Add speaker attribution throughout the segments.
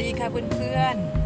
Speaker 1: ดีค่ะเพื่อนๆ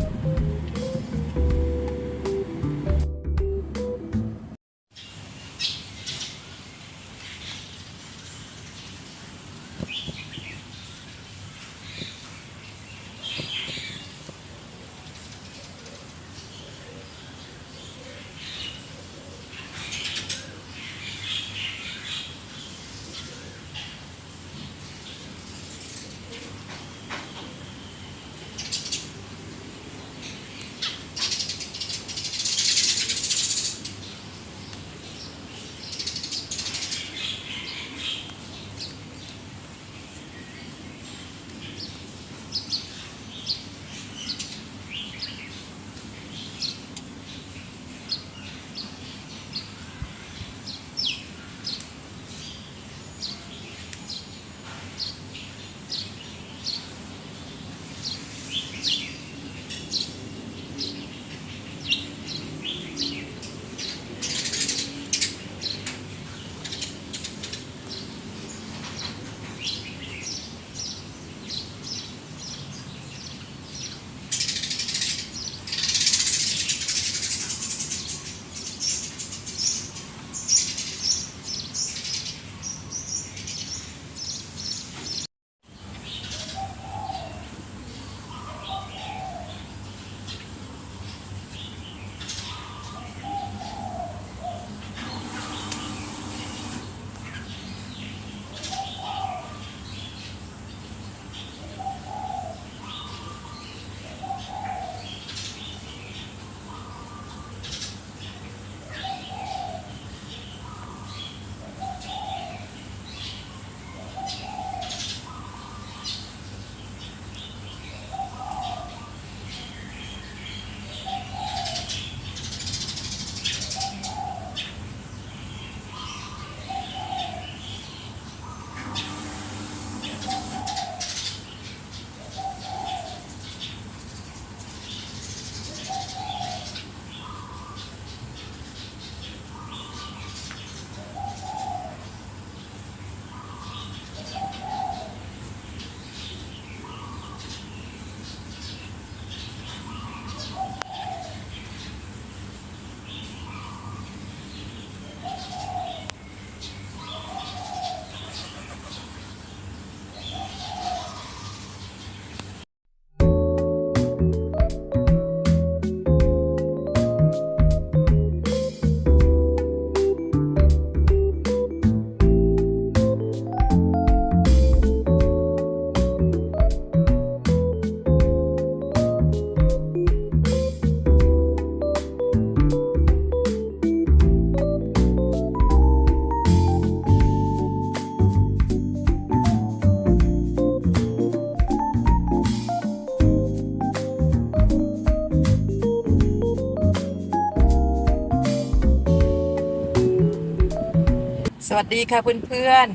Speaker 1: วัสดีค่ะเพื่อน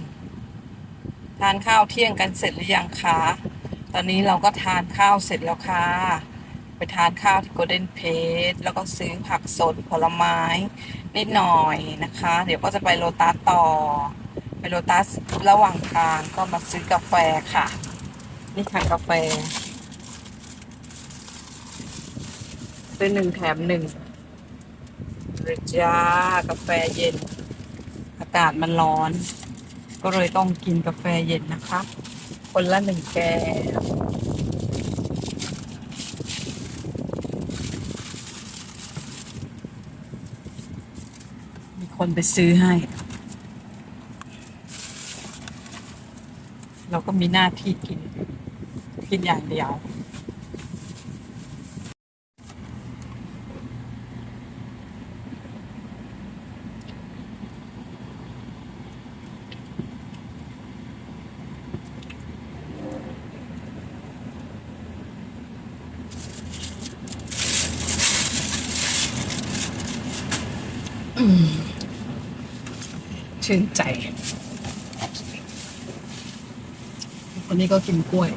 Speaker 1: ๆ ทานข้าวเที่ยงกันเสร็จหรือยังคะ ตอนนี้เราก็ทานข้าวเสร็จแล้วค่ะ ไปทานข้าวที่โกลเด้นเพจแล้วก็ซื้อผักสดผลไม้นิดหน่อยนะคะ เดี๋ยวก็จะไปโลตัสต่อ ไปโลตัสระหว่างทางก็มาซื้อกาแฟค่ะ นี่ค่ะกาแฟ ซื้อหนึ่งแถมหนึ่งเลยจ้ากาแฟเย็นากาศมันร้อน ก็เลยต้องกินกาแฟเย็นนะคะ คนละหนึ่งแก้วมีคนไปซื้อให้ เราก็มีหน้าที่กิน กินอย่างเดียว ชื่นใจคนนี้ก็กินกล้วย